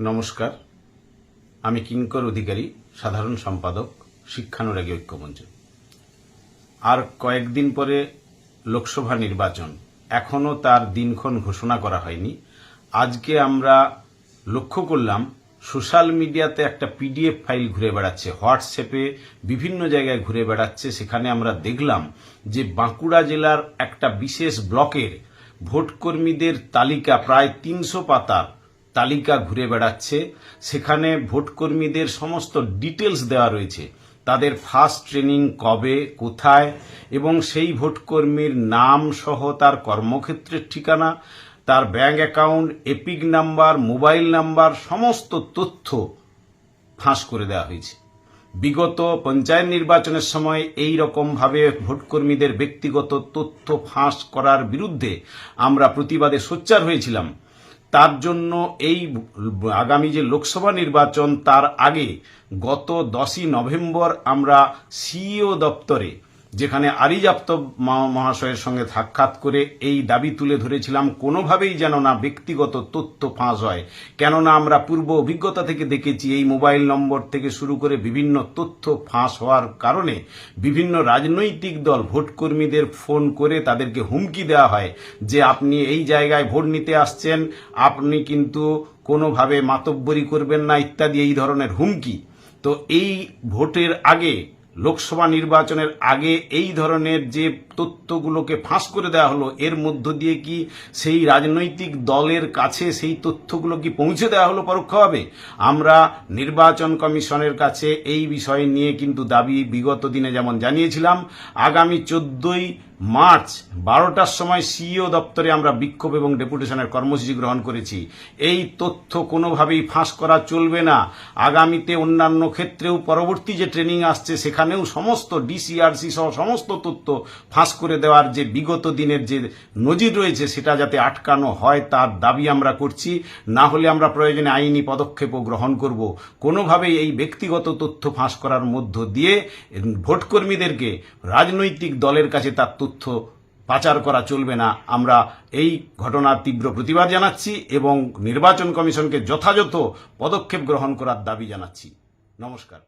নমস্কার। আমি কিঙ্কর অধিকারী, সাধারণ সম্পাদক, শিক্ষানুরাগী ঐক্যমঞ্চ। আর কয়েকদিন পরে লোকসভা নির্বাচন। এখনও তার দিনক্ষণ ঘোষণা করা হয়নি। আজকে আমরা লক্ষ্য করলাম, সোশ্যাল মিডিয়াতে একটা পিডিএফ ফাইল ঘুরে বেড়াচ্ছে, হোয়াটসঅ্যাপে বিভিন্ন জায়গায় ঘুরে বেড়াচ্ছে। সেখানে আমরা দেখলাম যে বাঁকুড়া জেলার একটা বিশেষ ব্লকের ভোটকর্মীদের তালিকা প্রায় তিনশো পাতার তালিকা ঘুরে বেড়াচ্ছে। সেখানে ভোটকর্মীদের সমস্ত ডিটেলস দেওয়া রয়েছে। তাদের ফার্স্ট ট্রেনিং কবে, কোথায় এবং সেই ভোটকর্মীর নাম সহ তার কর্মক্ষেত্রের ঠিকানা, তার bank account EPIC number mobile number, সমস্ত তথ্য ফাঁস করে দেওয়া হয়েছে। বিগত পঞ্চায়েত নির্বাচনের সময় এই রকমভাবে ভোটকর্মীদের ব্যক্তিগত তথ্য ফাঁস করার বিরুদ্ধে আমরা প্রতিবাদে সোচ্চার হয়েছিলাম। তার জন্য এই আগামী যে লোকসভা নির্বাচন, তার আগে গত দশই নভেম্বর আমরা সিইও দপ্তরে যেখানে আরিজাপ্ত মহাশয়ের সঙ্গে সাক্ষাৎ করে এই দাবি তুলে ধরেছিলাম, কোনোভাবেই যেন না ব্যক্তিগত তথ্য ফাঁস হয়। কেননা আমরা পূর্ব অভিজ্ঞতা থেকে দেখেছি, এই মোবাইল নম্বর থেকে শুরু করে বিভিন্ন তথ্য ফাঁস হওয়ার কারণে বিভিন্ন রাজনৈতিক দল ভোটকর্মীদের ফোন করে তাদেরকে হুমকি দেওয়া হয় যে, আপনি এই জায়গায় ভোট নিতে আসছেন, আপনি কিন্তু কোনোভাবে মাতব্বরি করবেন না, ইত্যাদি, এই ধরনের হুমকি। তো এই ভোটের আগে লোকসভা নির্বাচনের আগে এই ধরনের যে তথ্যগুলোকে ফাঁস করে দেওয়া হলো, এর মধ্য দিয়ে কি সেই রাজনৈতিক দলের কাছে সেই তথ্যগুলো কি পৌঁছে দেওয়া হলো পরোক্ষভাবে? আমরা নির্বাচন কমিশনের কাছে এই বিষয় নিয়ে কিন্তু দাবি বিগত দিনে যেমন জানিয়েছিলাম, আগামী চোদ্দই মার্চ বারোটার সময় সিইও দপ্তরে আমরা বিক্ষোভ এবং ডেপুটেশনের কর্মসূচি গ্রহণ করেছি। এই তথ্য কোনোভাবেই ফাঁস করা চলবে না। আগামীতে অন্যান্য ক্ষেত্রেও পরবর্তী যে ট্রেনিং আসছে, সেখানেও সমস্ত ডিসিআরসি সহ সমস্ত তথ্য ফাঁস করে দেওয়ার যে বিগত দিনের যে নজির রয়েছে, সেটা যাতে আটকানো হয় তার দাবি আমরা করছি। না হলে আমরা প্রয়োজনে আইনি পদক্ষেপও গ্রহণ করব। কোনোভাবেই এই ব্যক্তিগত তথ্য ফাঁস করার মধ্য দিয়ে ভোটকর্মীদেরকে রাজনৈতিক দলের কাছে তার তথ্য পাচার করা চলবে না। আমরা এই ঘটনার তীব্র প্রতিবাদ জানাচ্ছি এবং নির্বাচন কমিশনকে যথাযথ পদক্ষেপ গ্রহণ করার দাবি জানাচ্ছি। নমস্কার।